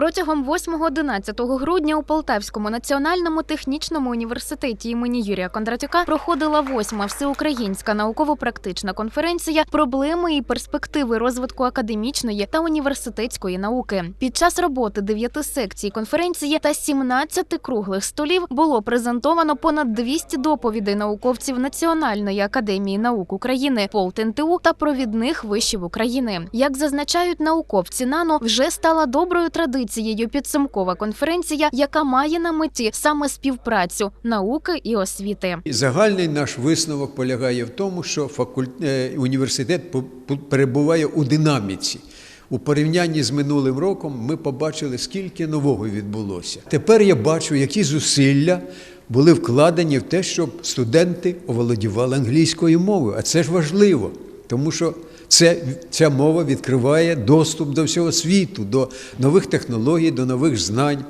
Протягом 8-11 грудня у Полтавському національному технічному університеті імені Юрія Кондратюка проходила восьма всеукраїнська науково-практична конференція Проблеми і перспективи розвитку академічної та університетської науки. Під час роботи дев'яти секцій конференції та 17 круглих столів було презентовано понад 200 доповідей науковців Національної академії наук України, ПолтНТУ та провідних вишів України. Як зазначають науковці НАНО, вже стала доброю традицією підсумкова конференція, яка має на меті саме співпрацю науки і освіти. Загальний наш висновок полягає в тому, що факуль... е, університет перебуває у динаміці. У порівнянні з минулим роком ми побачили, скільки нового відбулося. Тепер я бачу, які зусилля були вкладені в те, щоб студенти оволодівали англійською мовою. А це ж важливо, тому що це, ця мова відкриває доступ до всього світу, до нових технологій, до нових знань.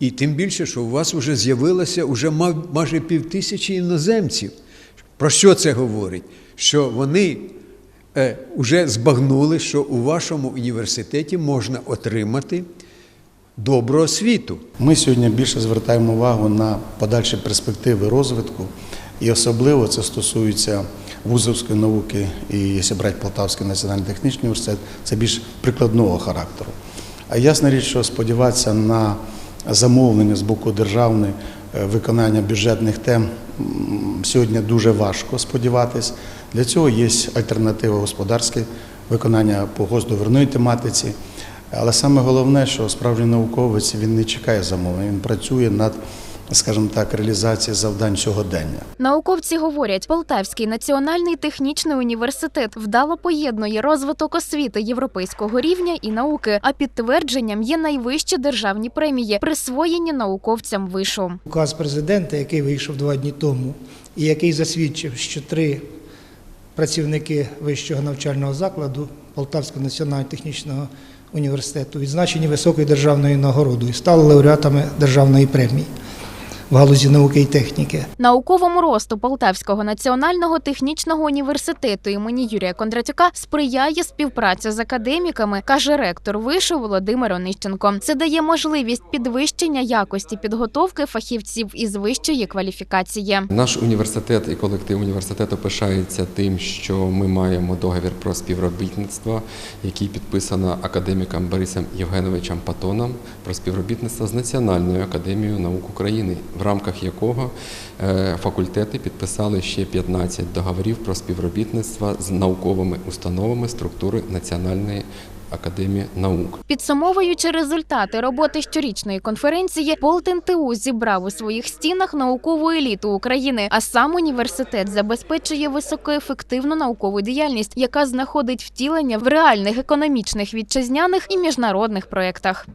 І тим більше, що у вас вже з'явилося мав- майже півтисячі іноземців. Про що це говорить? Що вони е, вже збагнули, що у вашому університеті можна отримати добру освіту. Ми сьогодні більше звертаємо увагу на подальші перспективи розвитку, і особливо це стосується вузовської науки, і якщо брати Полтавський національний технічний університет, це більш прикладного характеру. А ясна річ, що сподіватися на замовлення з боку державної е, виконання бюджетних тем сьогодні дуже важко сподіватись. Для цього є альтернатива господарське виконання по госдоверної тематиці. Але саме головне, що справжній науковець він не чекає замовлення, він працює над, скажімо так, реалізацією завдань сьогодення. Науковці говорять, Полтавський національний технічний університет вдало поєднує розвиток освіти європейського рівня і науки. А підтвердженням є найвищі державні премії, присвоєні науковцям вишу. Указ президента, який вийшов два дні тому, і який засвідчив, що три працівники вищого навчального закладу Полтавського національного технічного університету відзначені високою державною нагородою, стали лауреатами державної премії в галузі науки і техніки. Науковому росту Полтавського національного технічного університету імені Юрія Кондратюка сприяє співпраця з академіками, каже ректор вишу Володимир Онищенко. Це дає можливість підвищення якості підготовки фахівців із вищої кваліфікації. Наш університет і колектив університету пишається тим, що ми маємо договір про співробітництво, який підписано академіком Борисом Євгеновичем Патоном про співробітництво з Національною академією наук України, в рамках якого е, факультети підписали ще 15 договорів про співробітництво з науковими установами структури Національної академії наук. Підсумовуючи результати роботи щорічної конференції, ПолтНТУ зібрав у своїх стінах наукову еліту України, а сам університет забезпечує високоефективну наукову діяльність, яка знаходить втілення в реальних економічних вітчизняних і міжнародних проєктах.